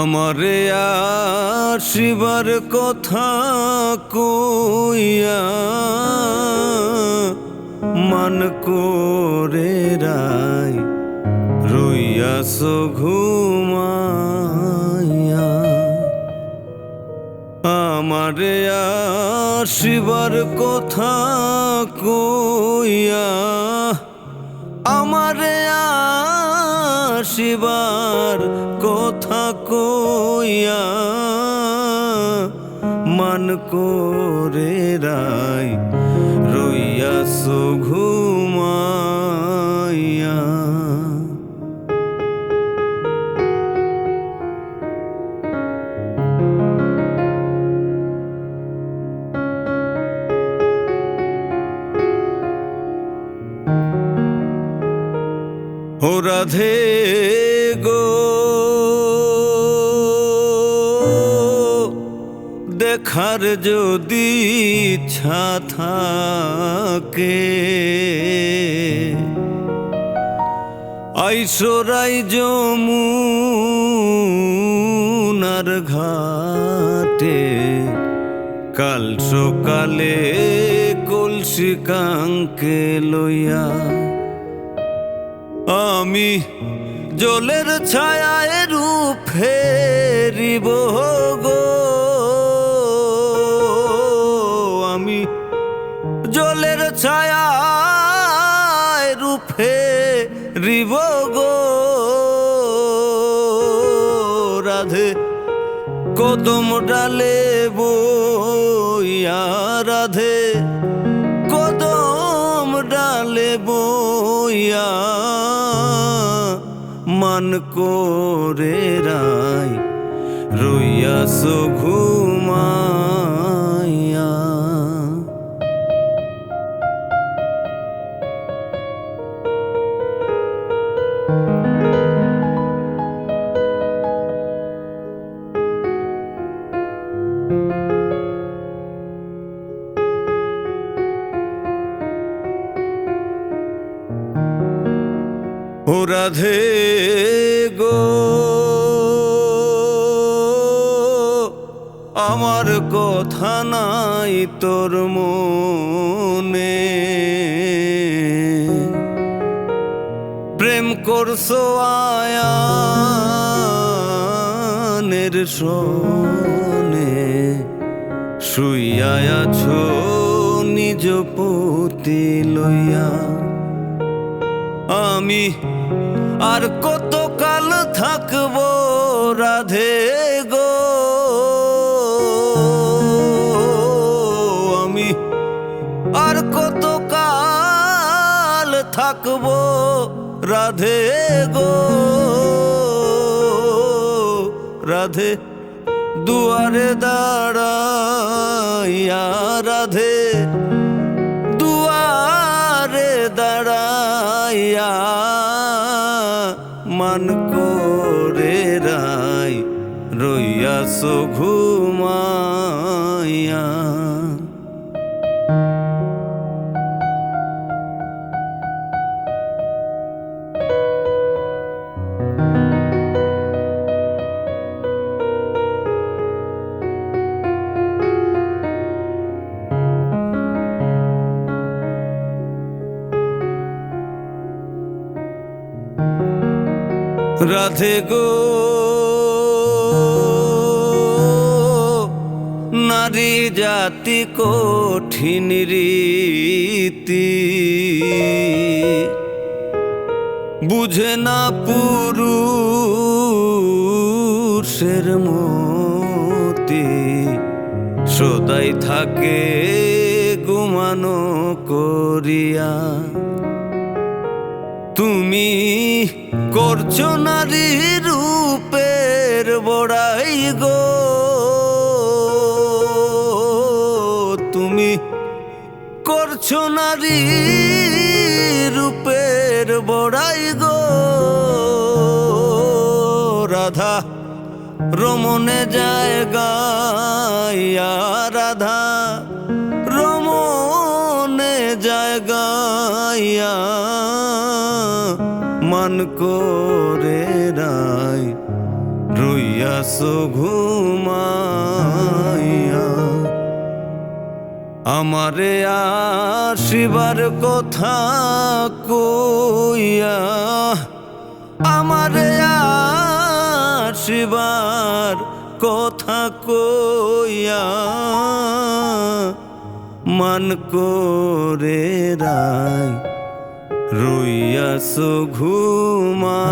আমারে আসিবার কথা কইয়া মান করে রাই রইয়াস ঘুমাইয়া। আমারে আসিবার কথা কইয়া আমারে আসিবার কথা কইয়া মান করে রাই রইয়াস ঘুমাইয়া। ও রাধে গো। দেখার যদি ইচ্ছা থাকে আইসরাই যমুনার ঘাটে। কাল সকালে কলসি কাঙ্কে লইয়া আমি জলের ছায়ায় রূপ ফেরিব গো। আমি জলের ছায়ায় রূপ ফেরিব গো। রাধে কদম ডালে বইয়া রাধে কদম ডালে বইয়া মান করে রাই রইয়াস ঘুমাইয়া। ও রাধে গো। আমার কথা নাই তোর মনে। প্রেম করছ আয়ানের শোনে শুইয়া আছো নিজ পতি লইয়া। আমি আর কত কাল থাকব রাধে গো? আমি আর কত কাল থাকব রাধে গো? রাধে দুয়ারে দাঁড়াইয়া, রাধে দাঁড়াইয়া মান করে রাই রইয়াস ঘুমাইয়া। রাধে গো। নারী জাতি কঠিন রীতি। বুঝে না পুরুষের মতি। সদাই থাকে গুমানো করিয়া। তুমি করছ নারী রূপের বড়াই গো। তুমি করছ নারী রূপের বড়াই গো। রাধা রমনে যায় গাইয়া রাধা রমনে যায় গাইয়া মান করে রাই রইয়া রইয়াছো ঘুমাইয়া। আমারে আসিবার কথা কইয়া, আমারে আসিবার কথা কইয়া মান করে রায় রইয়াছো ঘুমা